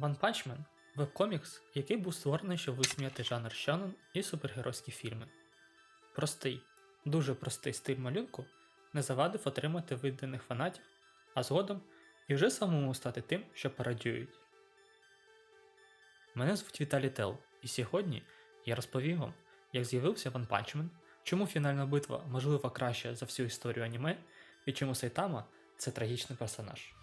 One Punch Man – веб-комікс, який був створений, щоб висміяти жанр шонен і супергеройські фільми. Простий, дуже простий стиль малюнку не завадив отримати виданих фанатів, а згодом і вже самому стати тим, що пародіюють. Мене звуть Віталій Тел, і сьогодні я розповім вам, як з'явився One Punch Man, чому фінальна битва можливо краща за всю історію аніме, і чому Сайтама це трагічний персонаж.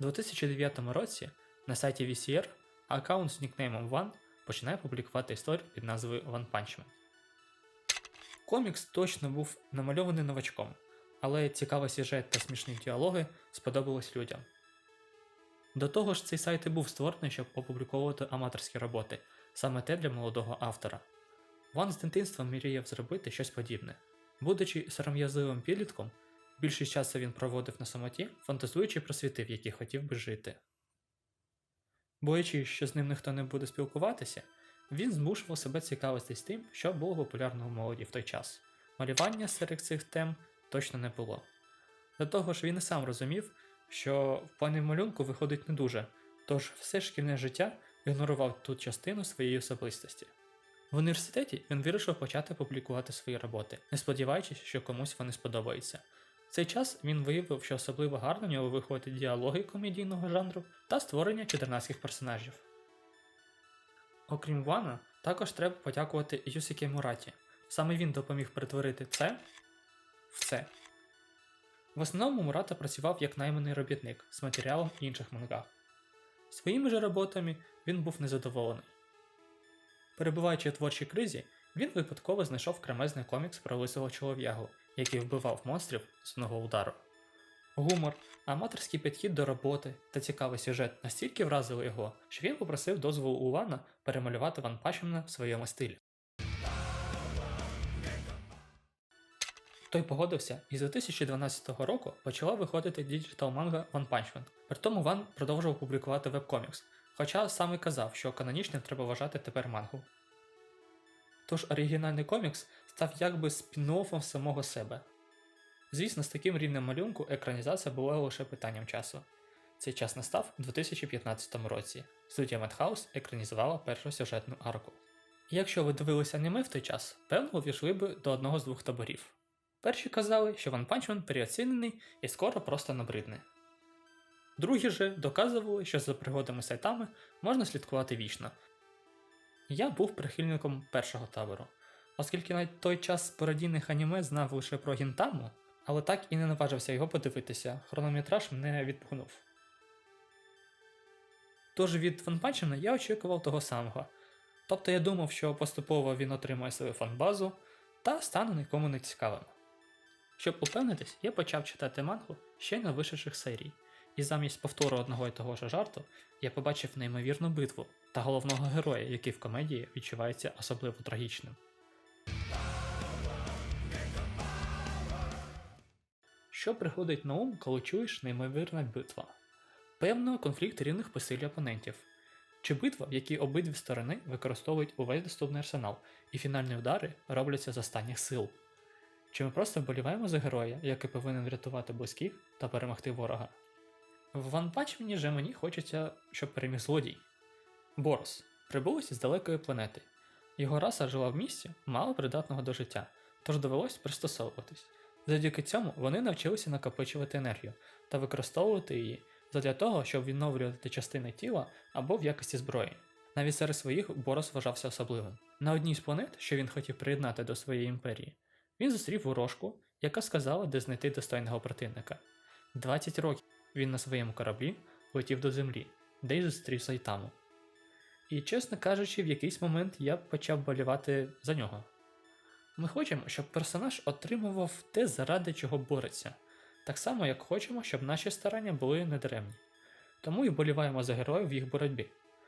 У 2009 році на сайті VCR аккаунт з нікнеймом One починає публікувати історію під назвою One Punch Man. Комікс точно був намальований новачком, але цікавий сюжет та смішні діалоги сподобались людям. До того ж, цей сайт і був створений, щоб опубліковувати аматорські роботи, саме те для молодого автора. Ван з дитинства мріяв зробити щось подібне. Будучи сором'язливим підлітком, більшість часу він проводив на самоті, фантазуючи про світи, в яких хотів би жити. Боячись, що з ним ніхто не буде спілкуватися, він змушував себе цікавитись тим, що було популярно у молоді в той час. Малювання серед цих тем точно не було. До того ж, він і сам розумів, що в плані малюнку виходить не дуже, тож все шкільне життя ігнорував ту частину своєї особистості. В університеті він вирішив почати публікувати свої роботи, не сподіваючись, що комусь вони сподобаються. В цей час він виявив, що особливо гарно в нього виходять діалоги комедійного жанру та створення чудернацьких персонажів. Окрім Вана, також треба подякувати Юсіке Мураті. Саме він допоміг перетворити це в це. В основному Мурата працював як найманий робітник з матеріалом інших мангах. Своїми же роботами він був незадоволений. Перебуваючи у творчій кризі, він випадково знайшов кремезний комікс про лисого чолов'ягу, який вбивав монстрів з одного удару. Гумор, аматорський підхід до роботи та цікавий сюжет настільки вразили його, що він попросив дозволу у Вана перемалювати Ван Пачмана в своєму стилі. Той погодився, і з 2012 року почала виходити діджитал манга One Punch. При тому Ван продовжував публікувати веб-комікс, хоча сам і казав, що канонічним треба вважати тепер мангу. Тож оригінальний комікс став якби спін-оффом самого себе. Звісно, з таким рівнем малюнку екранізація була лише питанням часу. Цей час настав у 2015 році. Студія Madhouse екранізувала першу сюжетну арку. І якщо ви дивилися аніме в той час, певно увійшли би до одного з двох таборів. Перші казали, що Ван Панчман переоцінений і скоро просто набридне. Другі же доказували, що за пригодами сайтами можна слідкувати вічно. Я був прихильником першого табору, оскільки на той час пародійних аніме знав лише про Гінтаму, але так і не наважився його подивитися, хронометраж мене відпугнув. Тож від фанпанчена я очікував того самого. Тобто я думав, що поступово він отримає свою фанбазу та стане нікому не цікавим. Щоб упевнитись, я почав читати мангу ще на вишедших серій, і замість повтору одного і того ж жарту я побачив неймовірну битву та головного героя, який в комедії відчувається особливо трагічним. Що приходить на ум, коли чуєш неймовірна битва? Певно, конфлікт рівних по силі опонентів. Чи битва, в якій обидві сторони використовують увесь доступний арсенал, і фінальні удари робляться з останніх сил? Чи ми просто вболіваємо за героя, який повинен врятувати близьких та перемогти ворога? В Punch же мені хочеться, щоб переміг злодій. Борос прибулось із далекої планети. Його раса жила в місці, мало придатного до життя, тож довелось пристосовуватись. Завдяки цьому вони навчилися накопичувати енергію та використовувати її задля того, щоб відновлювати частини тіла або в якості зброї. Навіть серед своїх Борос вважався особливим. На одній з планет, що він хотів приєднати до своєї імперії, він зустрів ворожку, яка сказала, де знайти достойного противника. 20 років він на своєму кораблі летів до землі, де й зустрів Сайтаму. І, чесно кажучи, в якийсь момент я почав болівати за нього. Ми хочемо, щоб персонаж отримував те, заради чого бореться, так само як хочемо, щоб наші старання були недаремні. Тому і боліваємо за героїв в їх боротьбі.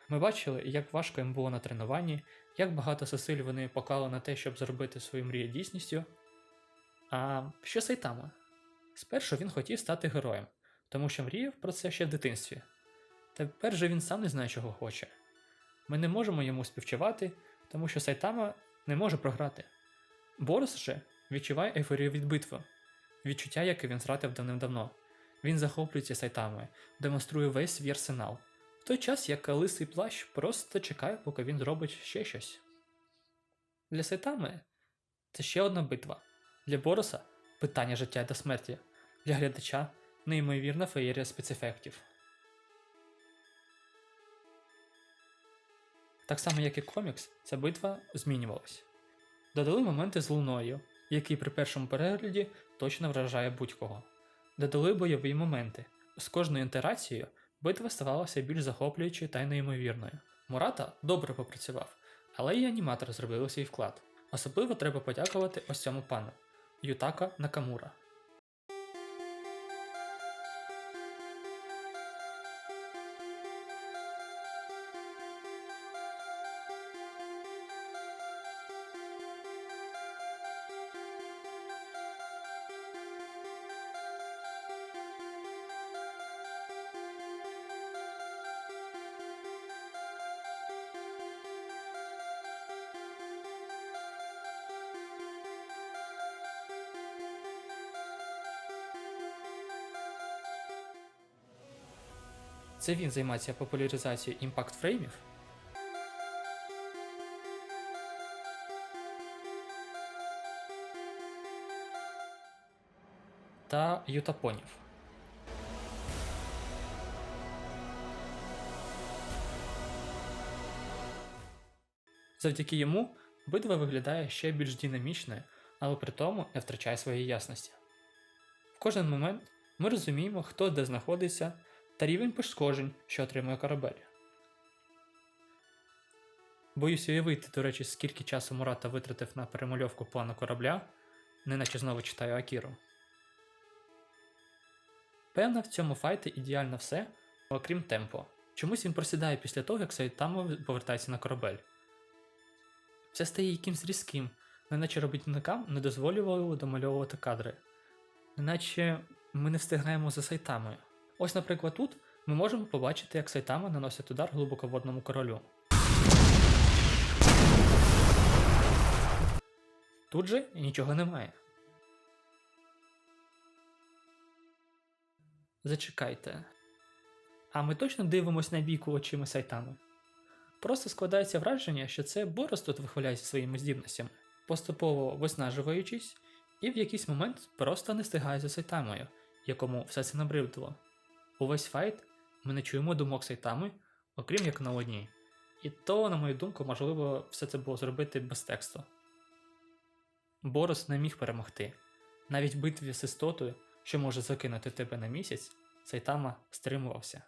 Ми бачили, як важко їм було на тренуванні, як багато зусиль вони поклали на те, щоб зробити свою мрію дійсністю. А що Сайтама? Спершу він хотів стати героєм, тому що мріяв про це ще в дитинстві. Тепер же він сам не знає, чого хоче. Ми не можемо йому співчувати, тому що Сайтама не може програти. Борос же відчуває ейфорію від битви, відчуття, яке він зратив давним-давно. Він захоплюється сайтами, демонструє весь свій арсенал, в той час як лисий плащ просто чекає, поки він зробить ще щось. Для сайтами це ще одна битва. Для Бороса питання життя та смерті, для глядача неймовірна феєрія спецефектів. Так само, як і комікс, ця битва змінювалась. Додали моменти з луною, який при першому перегляді точно вражає будь-кого. Додали бойові моменти. З кожною інтерацією битва ставалася більш захоплюючою та неймовірною. Мурата добре попрацював, але і аніматор зробив свій вклад. Особливо треба подякувати ось цьому пану Ютака Накамура. Це він займається популяризацією імпакт фреймів. Та ютапонів. Завдяки йому битва виглядає ще більш динамічною, але при тому не втрачає своєї ясності. В кожен момент ми розуміємо, хто де знаходиться та рівень пошкоджень, що отримує корабель. Боюсь уявити, до речі, скільки часу Мурата витратив на перемальовку плану корабля, неначе знову читаю Акіру. Певно, в цьому файті ідеально все, окрім темпо. Чомусь він просідає після того, як Сайтамо повертається на корабель. Все стає якимсь різким, неначе робітникам не дозволювало домальовувати кадри. Неначе ми не встигаємо за сайтамою. Ось, наприклад, тут ми можемо побачити, як Сайтама наносить удар глибоководному королю. Тут же нічого немає. Зачекайте. А ми точно дивимось на бійку очима Сайтами? Просто складається враження, що це Борос тут вихваляється своїми здібностями, поступово виснажуючись, і в якийсь момент просто не стигає за Сайтамою, якому все це набридило. Увесь файт ми не чуємо думок Сайтами, окрім як на одній. І то, на мою думку, можливо, все це було зробити без тексту. Борос не міг перемогти. Навіть в битві з істотою, що може закинути тебе на місяць, Сайтама стримувався.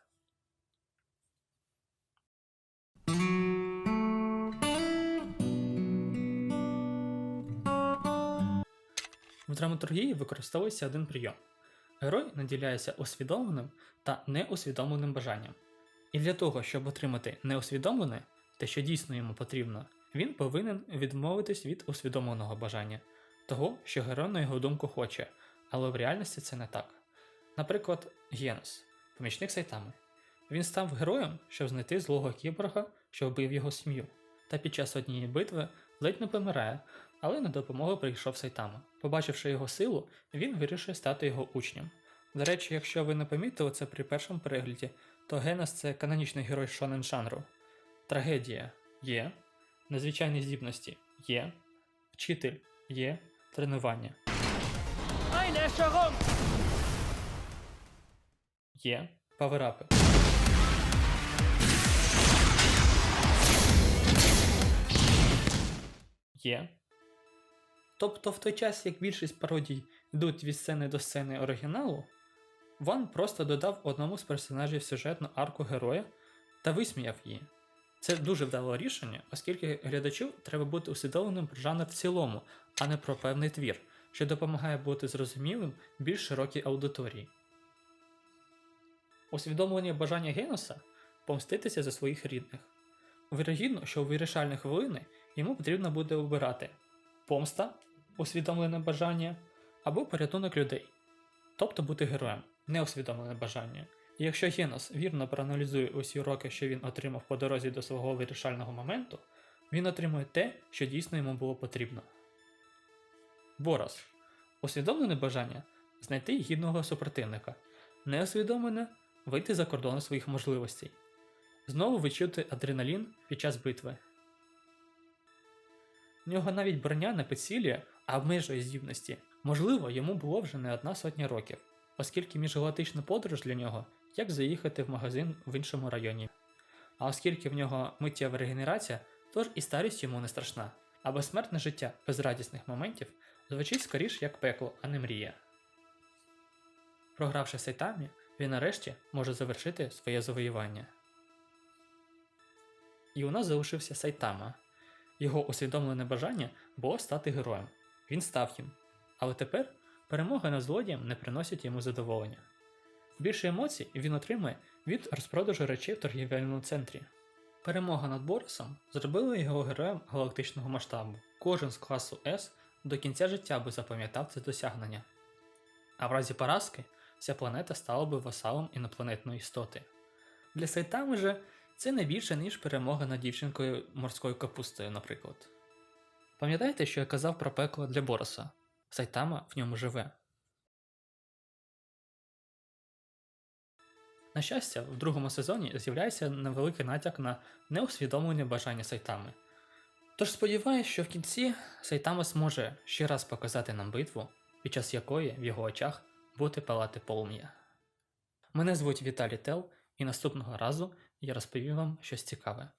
В драматургії використовується один прийом. Герой наділяється усвідомленим та неусвідомленим бажанням. І для того, щоб отримати неусвідомлене, те, що дійсно йому потрібно, він повинен відмовитись від усвідомленого бажання, того, що герой на його думку хоче, але в реальності це не так. Наприклад, Генос, помічник Сайтами. Він став героєм, щоб знайти злого кіборга, що вбив його сім'ю, та під час однієї битви ледь не помирає, але на допомогу прийшов Сайтама. Побачивши його силу, він вирішує стати його учнем. До речі, якщо ви не помітили це при першому перегляді, то Генос це канонічний герой шонен жанру. Трагедія є, незвичайні здібності є, вчитель є, тренування є, паверапи. Є. Тобто, в той час, як більшість пародій йдуть від сцени до сцени оригіналу, Ван просто додав одному з персонажів сюжетну арку героя та висміяв її. Це дуже вдале рішення, оскільки глядачу треба бути усвідомленим про жанр в цілому, а не про певний твір, що допомагає бути зрозумілим більш широкій аудиторії. Усвідомлення бажання Геноса помститися за своїх рідних. Вірогідно, що у вирішальні хвилини йому потрібно буде обирати помста, усвідомлене бажання або порятунок людей, тобто бути героєм, неусвідомлене бажання. І якщо Генос вірно проаналізує усі уроки, що він отримав по дорозі до свого вирішального моменту, він отримує те, що дійсно йому було потрібно. Борос усвідомлене бажання знайти гідного супротивника. неосвідомлено вийти за кордони своїх можливостей, знову відчути адреналін під час битви. В нього навіть броня не підсилює, а обмежує здібності. Можливо, йому було вже не одна сотня років, оскільки міжгалактична подорож для нього як заїхати в магазин в іншому районі. А оскільки в нього миттєва регенерація, тож і старість йому не страшна, а безсмертне життя без радісних моментів звучить скоріш як пекло, а не мрія. Програвши Сайтамі, він нарешті може завершити своє завоювання. І у нас залишився Сайтама. Його усвідомлене бажання було стати героєм. Він став їм. Але тепер перемога над злодієм не приносить йому задоволення. Більше емоцій він отримує від розпродажу речей в торгівельному центрі. Перемога над Борисом зробила його героєм галактичного масштабу. Кожен з класу S до кінця життя би запам'ятав це досягнення. А в разі поразки вся планета стала би васалом інопланетної істоти. Для Сайтами же це не більше, ніж перемога над дівчинкою морською капустою, наприклад. Пам'ятаєте, що я казав про пекло для Бороса? Сайтама в ньому живе. На щастя, в другому сезоні з'являється невеликий натяк на неусвідомлення бажання Сайтами. Тож сподіваюся, що в кінці Сайтама зможе ще раз показати нам битву, під час якої в його очах буде палати полум'я. Мене звуть Віталій Тел, і наступного разу я розповім вам щось цікаве.